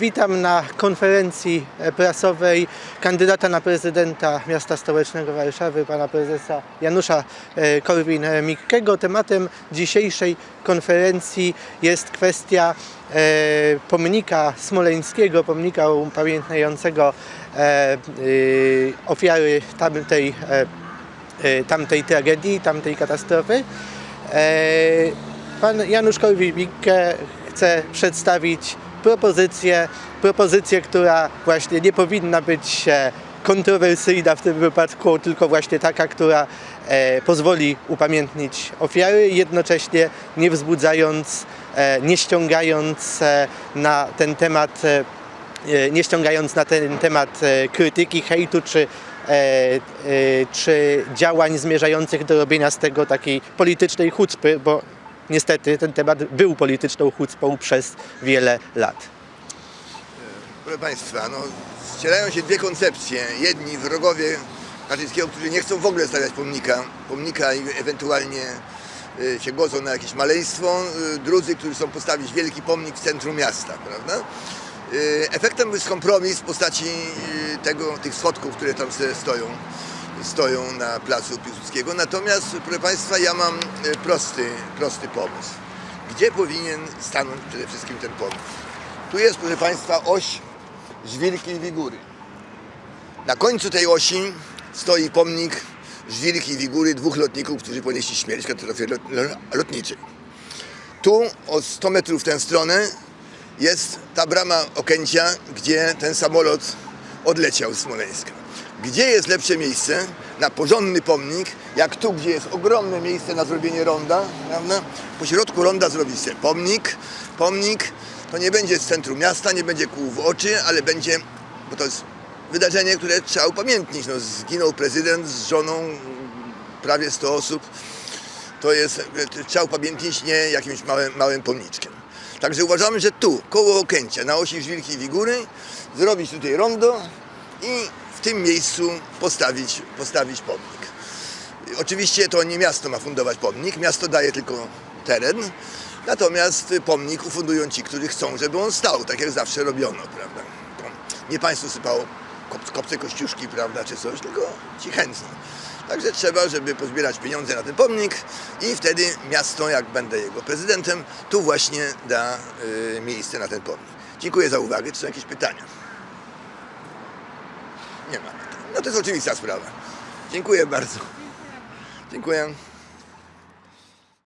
Witam na konferencji e, prasowej kandydata na prezydenta miasta stołecznego Warszawy, pana prezesa Janusza e, Korwin-Mikkego. Tematem dzisiejszej konferencji jest kwestia e, pomnika smoleńskiego, pomnika upamiętniającego ofiary tamtej, tamtej tragedii, tamtej katastrofy. Pan Janusz Korwin-Mikke chce przedstawić propozycję, propozycję, która właśnie nie powinna być e, kontrowersyjna w tym wypadku, tylko właśnie taka, która e, pozwoli upamiętnić ofiary, jednocześnie nie wzbudzając, e, nie ściągając na ten temat nie ściągając na ten temat krytyki, hejtu czy, czy działań zmierzających do robienia z tego takiej politycznej chucpy, bo niestety ten temat był polityczną chucpą przez wiele lat. Proszę Państwa, no, ścierają się dwie koncepcje. Jedni wrogowie Kaczyńskiego, którzy nie chcą w ogóle stawiać pomnika, pomnika i ewentualnie y, się godzą na jakieś maleństwo. Y, drudzy, którzy chcą postawić wielki pomnik w centrum miasta, prawda? Y, efektem jest kompromis w postaci tego, tych schodków, które tam stoją, stoją na placu Piłsudskiego. Natomiast, proszę Państwa, ja mam y, prosty, prosty pomysł. Gdzie powinien stanąć przede wszystkim ten pomnik? Tu jest, proszę Państwa, oś Żwirki i Wigury. Na końcu tej osi stoi pomnik Żwirki i Wigury, dwóch lotników, którzy ponieśli śmierć w katastrofie lot, lotniczej. Tu, o 100 metrów w tę stronę, jest ta brama Okęcia, gdzie ten samolot odleciał z Smoleńska. Gdzie jest lepsze miejsce na porządny pomnik, jak tu, gdzie jest ogromne miejsce na zrobienie ronda, prawda? Po środku ronda zrobić sobie pomnik. Pomnik to nie będzie z centrum miasta, nie będzie kół w oczy, ale będzie, bo to jest wydarzenie, które trzeba upamiętnić. No, zginął prezydent z żoną, prawie 100 osób. To jest, trzeba upamiętnić nie jakimś małym, małym pomniczkiem. Także uważamy, że tu, koło Okęcia, na osi Żwirki i Wigury, zrobić tutaj rondo i w tym miejscu postawić, postawić pomnik. Oczywiście to nie miasto ma fundować pomnik, miasto daje tylko teren, natomiast pomnik ufundują ci, którzy chcą, żeby on stał, tak jak zawsze robiono, prawda. Nie państwo sypało kop- kopce kościuszki, prawda, czy coś, tylko ci chętni. Także trzeba, żeby pozbierać pieniądze na ten pomnik i wtedy miasto, jak będę jego prezydentem, tu właśnie da y, miejsce na ten pomnik. Dziękuję za uwagę. Czy są jakieś pytania? Nie ma. No to jest oczywista sprawa. Dziękuję bardzo. Dziękuję.